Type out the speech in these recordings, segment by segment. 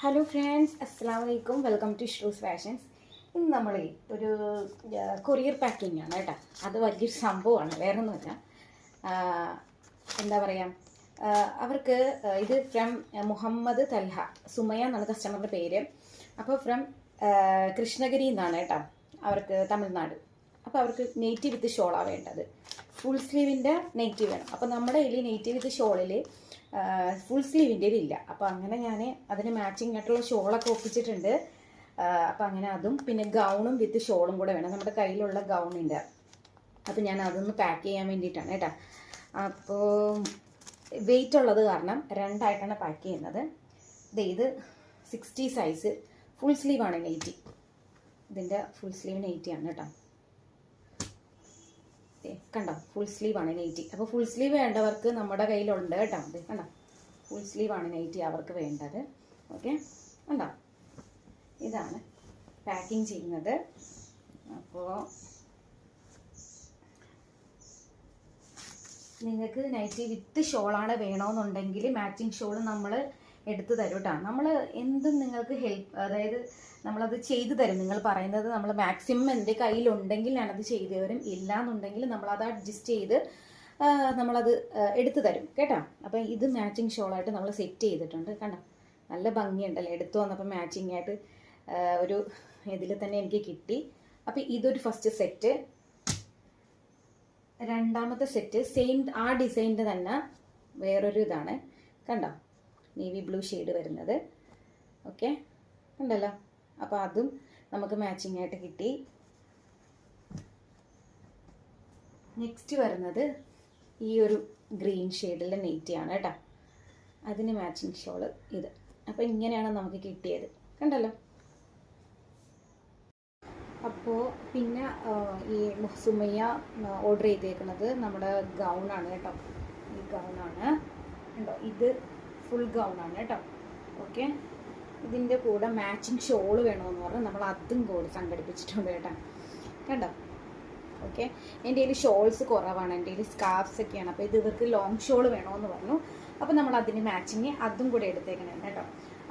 Hello friends അസ്സാം വലൈക്കും welcome to shoes fashions ഇന്ന് നമ്മൾ ഒരു കൊറിയർ പാക്കിംഗ് ആണ് കേട്ടോ. അത് വലിയൊരു സംഭവമാണ് വേറെ ഒന്നുമില്ല എന്താ പറയുക അവർക്ക് ഇത് ഫ്രം മുഹമ്മദ് തൽഹ സുമയ എന്നാണ് കസ്റ്റമറുടെ പേര്. അപ്പോൾ ഫ്രം കൃഷ്ണഗിരി എന്നാണ് കേട്ടോ അവർക്ക് തമിഴ്നാട്. അപ്പോൾ അവർക്ക് നെയ്റ്റീവ് വിത്ത് ഷോളാണ് വേണ്ടത്. ഫുൾ സ്ലീവിന്റെ നെയ്റ്റീവ് വേണം. അപ്പോൾ നമ്മുടെ കയ്യിൽ നെയ്റ്റീവ് വിത്ത് ഷോളിൽ ഫുൾ സ്ലീവിന്റെ ഇല്ല അപ്പോൾ അങ്ങനെ ഞാൻ അതിന് മാച്ചിങ് ആയിട്ടുള്ള ഷോളൊക്കെ ഒപ്പിച്ചിട്ടുണ്ട്. അപ്പോൾ അങ്ങനെ അതും പിന്നെ ഗൗണും വിത്ത് ഷോളും കൂടെ വേണം. നമ്മുടെ കയ്യിലുള്ള ഗൗണിന്റെ അപ്പോൾ ഞാൻ അതൊന്ന് പാക്ക് ചെയ്യാൻ വേണ്ടിയിട്ടാണ് കേട്ടോ. അപ്പോൾ വെയിറ്റ് ഉള്ളത് കാരണം രണ്ടായിട്ടാണ് പാക്ക് ചെയ്യുന്നത്. ഇത് സിക്സ്റ്റി സൈസ് ഫുൾ സ്ലീവാണ് നെയ്റ്റി ഇതിന്റെ ഫുൾ സ്ലീവ് നെയ്റ്റി ആണ് കേട്ടോ. കണ്ടോ? ഫുൾ സ്ലീവാണ് നൈറ്റി അപ്പോൾ ഫുൾ സ്ലീവ് വേണ്ടവർക്ക് നമ്മുടെ കയ്യിലുണ്ട് കേട്ടോ. അത് കണ്ടോ? ഫുൾ സ്ലീവാണ് നൈറ്റി അവർക്ക് വേണ്ടത്. ഓക്കെ കണ്ടോ? ഇതാണ് പാക്കിംഗ് ചെയ്യുന്നത്. അപ്പോൾ നിങ്ങൾക്ക് നൈറ്റി വിത്ത് ഷോളാണ് വേണമെന്നുണ്ടെങ്കിൽ മാച്ചിങ് ഷോൾ നമ്മൾ എടുത്തു തരും കേട്ടോ നമ്മൾ എന്തും നിങ്ങൾക്ക് ഹെൽപ്പ് അതായത് നമ്മളത് ചെയ്തു തരും. നിങ്ങൾ പറയുന്നത് നമ്മൾ മാക്സിമം എന്റെ കയ്യിലുണ്ടെങ്കിൽ ഞാനത് ചെയ്തു തരും ഇല്ല എന്നുണ്ടെങ്കിൽ നമ്മളത് അഡ്ജസ്റ്റ് ചെയ്ത് നമ്മളത് എടുത്തു തരും. കേട്ടോ? അപ്പം ഇത് മാച്ചിങ് ഷോളായിട്ട് നമ്മൾ സെറ്റ് ചെയ്തിട്ടുണ്ട്. കണ്ടോ? നല്ല ഭംഗിയുണ്ടല്ലോ? എടുത്തു വന്നപ്പോൾ മാച്ചിങ് ആയിട്ട് ഒരു ഇതിൽ തന്നെ എനിക്ക് കിട്ടി. അപ്പം ഇതൊരു ഫസ്റ്റ് സെറ്റ്. രണ്ടാമത്തെ സെറ്റ് സെയിം ആ ഡിസൈനിന്റെ തന്നെ വേറൊരു ഇതാണ്. കണ്ടോ? നേവി ബ്ലൂ ഷെയ്ഡ് വരുന്നത്. ഓക്കെ ഉണ്ടല്ലോ? അപ്പോൾ അതും നമുക്ക് മാച്ചിങ് ആയിട്ട് കിട്ടി. നെക്സ്റ്റ് വരുന്നത് ഈ ഒരു ഗ്രീൻ ഷെയ്ഡിലെ നെയ്റ്റിയാണ് കേട്ടോ. അതിന് മാച്ചിങ് ഷോൾ ഇത്. അപ്പോൾ ഇങ്ങനെയാണ് നമുക്ക് കിട്ടിയത്. കണ്ടല്ലോ? അപ്പോൾ പിന്നെ ഈ സുമയ്യ ഓർഡർ ചെയ്തേക്കുന്നത് നമ്മുടെ ഗൗണാണ് കേട്ടോ. ഈ ഗൗണാണ് ഉണ്ടോ ഇത് ഫുൾ ഗൗൺ ആണ് കേട്ടോ. ഓക്കെ ഇതിന്റെ കൂടെ മാച്ചിങ് ഷോൾ വേണമെന്ന് പറഞ്ഞാൽ നമ്മൾ അതും കൂടി സംഘടിപ്പിച്ചിട്ടുണ്ട് കേട്ടോ. കണ്ടോ ഓക്കെ എന്റെ കയ്യിൽ ഷോൾസ് കുറവാണ്. എന്റെ കയ്യിൽ സ്കാർഫ്സ് ഒക്കെയാണ്. അപ്പോൾ ഇത് ഇവർക്ക് ലോങ് ഷോൾ വേണമെന്ന് പറഞ്ഞു. അപ്പോൾ നമ്മൾ അതിന് മാച്ചിങ് അതും കൂടെ എടുത്തേക്കണം കേട്ടോ.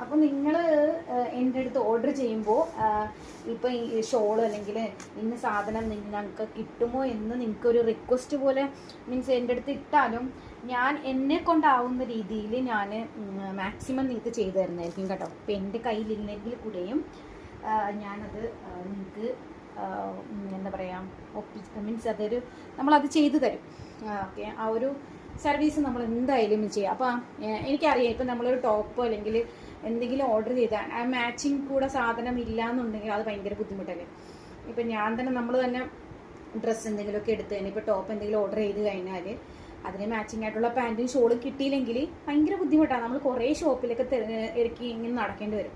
അപ്പോൾ നിങ്ങൾ എന്റെ അടുത്ത് ഓർഡർ ചെയ്യുമ്പോൾ ഇപ്പോൾ ഈ ഷോൾ അല്ലെങ്കിൽ ഇന്ന സാധനം നിങ്ങൾക്ക് കിട്ടുമോ എന്ന് നിങ്ങൾക്കൊരു റിക്വസ്റ്റ് പോലെ മീൻസ് എന്റെ അടുത്ത് ഇട്ടാലും ഞാൻ എന്നെ കൊണ്ടാവുന്ന രീതിയിൽ ഞാൻ മാക്സിമം നിങ്ങൾക്ക് ചെയ്തു തരുന്നതായിരിക്കും കേട്ടോ. അപ്പം എന്റെ കയ്യിലില്ലെങ്കിൽ കൂടെയും ഞാനത് നിങ്ങൾക്ക് എന്താ പറയുക ഒപ്പി മീൻസ് അതൊരു നമ്മളത് ചെയ്തു തരും. ഓക്കെ. ആ ഒരു സർവീസ് നമ്മൾ എന്തായാലും ചെയ്യാം. അപ്പോൾ എനിക്കറിയാം ഇപ്പം നമ്മളൊരു ടോപ്പ് അല്ലെങ്കിൽ എന്തെങ്കിലും ഓർഡർ ചെയ്താൽ ആ മാച്ചിങ് കൂടെ സാധനം ഇല്ല എന്നുണ്ടെങ്കിൽ അത് ഭയങ്കര ബുദ്ധിമുട്ടല്ലേ? ഇപ്പം ഞാൻ തന്നെ നമ്മൾ തന്നെ ഡ്രസ്സ് എന്തെങ്കിലുമൊക്കെ എടുത്ത് കഴിഞ്ഞാൽ ഇപ്പോൾ ടോപ്പ് എന്തെങ്കിലും ഓർഡർ ചെയ്ത് കഴിഞ്ഞാൽ അതിന് മാച്ചിങ് ആയിട്ടുള്ള പാന്റും ഷോളും കിട്ടിയില്ലെങ്കിൽ ഭയങ്കര ബുദ്ധിമുട്ടാണ്. നമ്മൾ കുറേ ഷോപ്പിലൊക്കെ ഇറക്കി ഇങ്ങനെ നടക്കേണ്ടി വരും.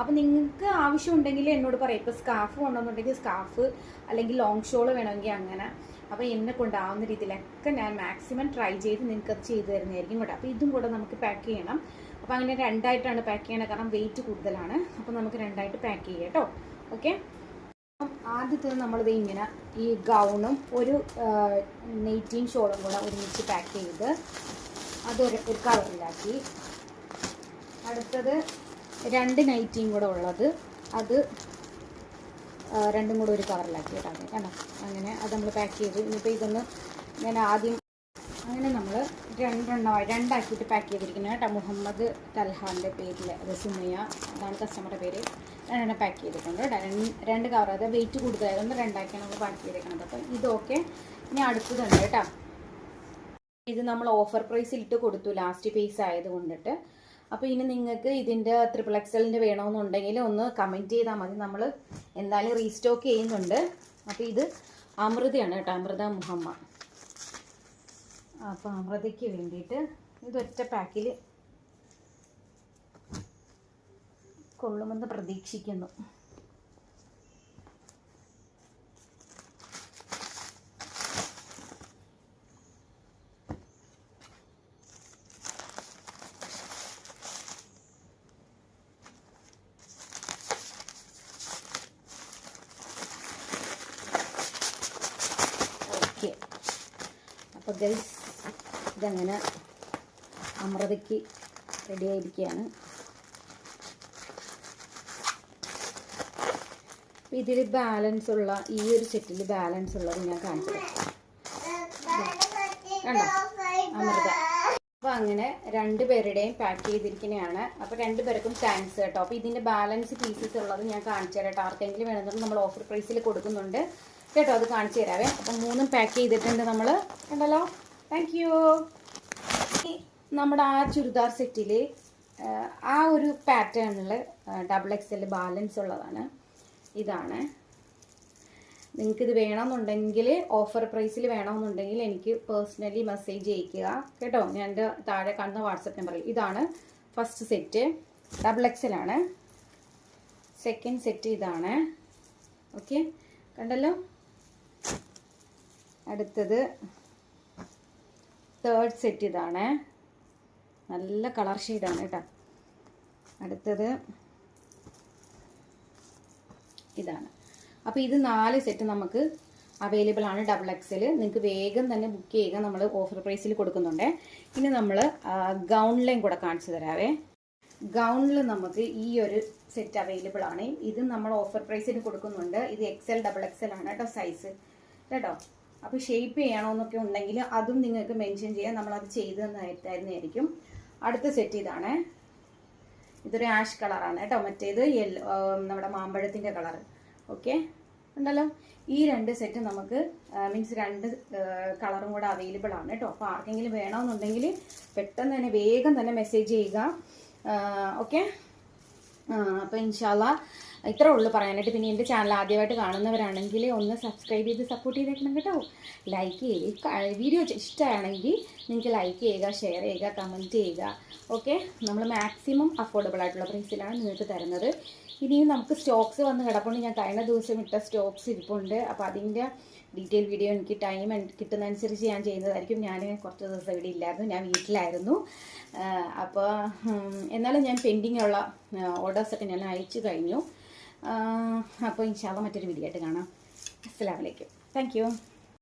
അപ്പോൾ നിങ്ങൾക്ക് ആവശ്യമുണ്ടെങ്കിൽ എന്നോട് പറയാം. ഇപ്പോൾ സ്കാർഫ് കൊണ്ടുവന്നുണ്ടെങ്കിൽ സ്കാർഫ് അല്ലെങ്കിൽ ലോങ് ഷോൾ വേണമെങ്കിൽ അങ്ങനെ. അപ്പോൾ എന്നെ കൊണ്ടാവുന്ന രീതിയിലൊക്കെ ഞാൻ മാക്സിമം ട്രൈ ചെയ്ത് നിങ്ങൾക്ക് അത് ചെയ്തു തരുന്നതായിരിക്കും കേട്ടോ. അപ്പോൾ ഇതും കൂടെ നമുക്ക് പാക്ക് ചെയ്യണം. അപ്പോൾ അങ്ങനെ രണ്ടായിട്ടാണ് പാക്ക് ചെയ്യണത്. കാരണം വെയിറ്റ് കൂടുതലാണ്. അപ്പോൾ നമുക്ക് രണ്ടായിട്ട് പാക്ക് ചെയ്യാം കേട്ടോ. ഓക്കെ ആദ്യത്തെ നമ്മളിത് ഇങ്ങനെ ഈ ഗൗണും ഒരു നെയ്റ്റീൻ ഷോളും കൂടെ ഒരുമിച്ച് പാക്ക് ചെയ്ത് അത് ഒരു കവറിലാക്കി അടുത്തത് രണ്ട് നൈറ്റിയും കൂടെ ഉള്ളത്. അത് രണ്ടും കൂടെ ഒരു കവറിലാക്കി കേട്ടോ കണ്ടോ? അങ്ങനെ അത് നമ്മൾ പാക്ക് ചെയ്ത്. ഇനിയിപ്പോൾ ഇതൊന്ന് ഞാൻ ആദ്യം അങ്ങനെ നമ്മൾ രണ്ടെണ്ണമായി രണ്ടാക്കിയിട്ട് പാക്ക് ചെയ്തിരിക്കുന്നത് കേട്ടോ. മുഹമ്മദ് തൽഹാന്റെ പേരിൽ അത് സുമയ അതാണ് കസ്റ്റമറുടെ പേര്. രണ്ടെണ്ണം പാക്ക് ചെയ്തിട്ടുണ്ട് രണ്ട് കവർ അത് വെയിറ്റ് കൂടുതലായതുകൊണ്ട് രണ്ടാക്കിയാണ് നമ്മൾ പാക്ക് ചെയ്തേക്കുന്നത് അപ്പം ഇതൊക്കെ ഇനി അടുത്തതുണ്ട് കേട്ടോ. ഇത് നമ്മൾ ഓഫർ പ്രൈസിൽ ഇട്ട് കൊടുത്തു ലാസ്റ്റ് പീസ് ആയത് കൊണ്ടിട്ട് അപ്പോൾ ഇനി നിങ്ങൾക്ക് ഇതിന്റെ ട്രിപ്പിൾ എക്സലിന്റെ വേണമെന്നുണ്ടെങ്കിൽ ഒന്ന് കമന്റ് ചെയ്താൽ മതി. നമ്മൾ എന്തായാലും റീസ്റ്റോക്ക് ചെയ്യുന്നുണ്ട്. അപ്പോൾ ഇത് അമൃതയാണ് കേട്ടോ. അമൃത മുഹമ്മ. അപ്പോൾ അമൃതയ്ക്ക് വേണ്ടിയിട്ട് ഇതൊറ്റ പാക്കിൽ കൊള്ളുമെന്ന് പ്രതീക്ഷിക്കുന്നു. അപ്പോൾ ഇതങ്ങനെ അമൃതയ്ക്ക് റെഡി ആയിരിക്കുകയാണ് ഇതിൽ ബാലൻസ് ഉള്ള ഈ ഒരു സെറ്റിൽ ബാലൻസ് ഉള്ളത് ഞാൻ കാണിച്ചു കണ്ടോ? അമൃത. അപ്പോൾ അങ്ങനെ രണ്ട് പേരുടെയും പാക്ക് ചെയ്തിരിക്കുന്നതാണ് അപ്പോൾ രണ്ട് പേർക്കും താങ്ക്സ് കേട്ടോ. അപ്പോൾ ഇതിന്റെ ബാലൻസ് പീസസ് ഉള്ളത് ഞാൻ കാണിച്ചു തരാം കേട്ടോ. ആർക്കെങ്കിലും വേണമെന്നുണ്ടെങ്കിൽ നമ്മൾ ഓഫർ പ്രൈസിൽ കൊടുക്കുന്നുണ്ട്. കേട്ടോ അത് കാണിച്ചു തരാവേ. അപ്പം മൂന്നും പാക്ക് ചെയ്തിട്ടുണ്ട് നമ്മൾ കണ്ടല്ലോ? താങ്ക് യു നമ്മുടെ ആ ചുരിദാർ സെറ്റിൽ ആ ഒരു പാറ്റേണിൽ ഡബിൾ എക്സ് എൽ ബാലൻസ് ഉള്ളതാണ്. ഇതാണ്. നിങ്ങൾക്കിത് വേണമെന്നുണ്ടെങ്കിൽ ഓഫർ പ്രൈസിൽ വേണമെന്നുണ്ടെങ്കിൽ എനിക്ക് പേഴ്സണലി മെസ്സേജ് അയക്കുക കേട്ടോ? ഞാൻ എന്റെ താഴെ കാണുന്ന വാട്സപ്പ് നമ്പറിൽ ഇതാണ് ഫസ്റ്റ് സെറ്റ് ഡബിൾ എക്സൽ ആണ്. സെക്കൻഡ് സെറ്റ് ഇതാണ്. ഓക്കെ കണ്ടല്ലോ? അടുത്തത് തേർഡ് സെറ്റ് ഇതാണ്. നല്ല കളർ ഷെയ്ഡാണ് കേട്ടോ. അടുത്തത് ഇതാണ്. അപ്പോൾ ഇത് നാല് സെറ്റ് നമുക്ക് അവൈലബിൾ ആണ് ഡബിൾ എക്സൽ നിങ്ങൾക്ക് വേഗം തന്നെ ബുക്ക് ചെയ്യുക. നമ്മൾ ഓഫർ പ്രൈസിൽ കൊടുക്കുന്നുണ്ട്. ഇനി നമ്മൾ ഗൗണിലേയും കൂടെ കാണിച്ചു തരാവേ. ഗൗണിൽ നമുക്ക് ഈ ഒരു സെറ്റ് അവൈലബിൾ ആണ്. ഇത് നമ്മൾ ഓഫർ പ്രൈസിന് കൊടുക്കുന്നുണ്ട്. ഇത് എക്സൽ ഡബിൾ എക്സൽ ആണ് കേട്ടോ സൈസ് കേട്ടോ? അപ്പോൾ ഷേപ്പ് ചെയ്യണമെന്നൊക്കെ ഉണ്ടെങ്കിൽ അതും നിങ്ങൾക്ക് മെൻഷൻ ചെയ്യാം. നമ്മളത് ചെയ്തു തരുന്നതായിരിക്കും അടുത്ത സെറ്റ് ഇതാണ്. ഇതൊരു ആഷ് കളറാണ് കേട്ടോ. മറ്റേത് യെല്ലോ നമ്മുടെ മാമ്പഴത്തിന്റെ കളർ. ഓക്കെ ഉണ്ടല്ലോ ഈ രണ്ട് സെറ്റ് നമുക്ക് മീൻസ് രണ്ട് കളറും കൂടെ അവൈലബിൾ ആണ് കേട്ടോ. അപ്പോൾ ആർക്കെങ്കിലും വേണമെന്നുണ്ടെങ്കിൽ പെട്ടെന്ന് തന്നെ വേഗം തന്നെ മെസ്സേജ് ചെയ്യുക. ഓക്കെ അപ്പോൾ ഇൻഷാല്ല ഇത്രേ ഉള്ളൂ പറയാനായിട്ട്. പിന്നെ എന്റെ ചാനൽ ആദ്യമായിട്ട് കാണുന്നവരാണെങ്കിൽ ഒന്ന് സബ്സ്ക്രൈബ് ചെയ്ത് സപ്പോർട്ട് ചെയ്തേക്കണം കേട്ടോ. ലൈക്ക് ചെയ്യുക വീഡിയോ ഇഷ്ടമാണെങ്കിൽ നിങ്ങൾക്ക് ലൈക്ക് ചെയ്യുക ഷെയർ ചെയ്യുക കമന്റ് ചെയ്യുക. ഓക്കെ നമ്മൾ മാക്സിമം അഫോർഡബിൾ ആയിട്ടുള്ള പ്രൈസിലാണ് നിങ്ങൾക്ക് തരുന്നത്. ഇനിയും നമുക്ക് സ്റ്റോക്സ് വന്ന് കിടപ്പുണ്ട്. ഞാൻ കഴിഞ്ഞ ദിവസം ഇട്ട സ്റ്റോക്സ് ഇരിപ്പുണ്ട്. അപ്പോൾ അതിന്റെ ഡീറ്റെയിൽ വീഡിയോ എനിക്ക് ടൈം കിട്ടുന്നതനുസരിച്ച് ഞാൻ ചെയ്യുന്നതായിരിക്കും. ഞാൻ കുറച്ച് ദിവസം ഇവിടെ ഇല്ലായിരുന്നു. ഞാൻ വീട്ടിലായിരുന്നു. അപ്പോൾ എന്നാലും ഞാൻ പെൻഡിങ് ഉള്ള ഓർഡേഴ്സൊക്കെ ഞാൻ അയച്ചു കഴിഞ്ഞു. അപ്പോൾ ഇൻഷാല്ല മറ്റൊരു വീഡിയോ ആയിട്ട് കാണാം. അസ്സലാമലൈക്കും താങ്ക്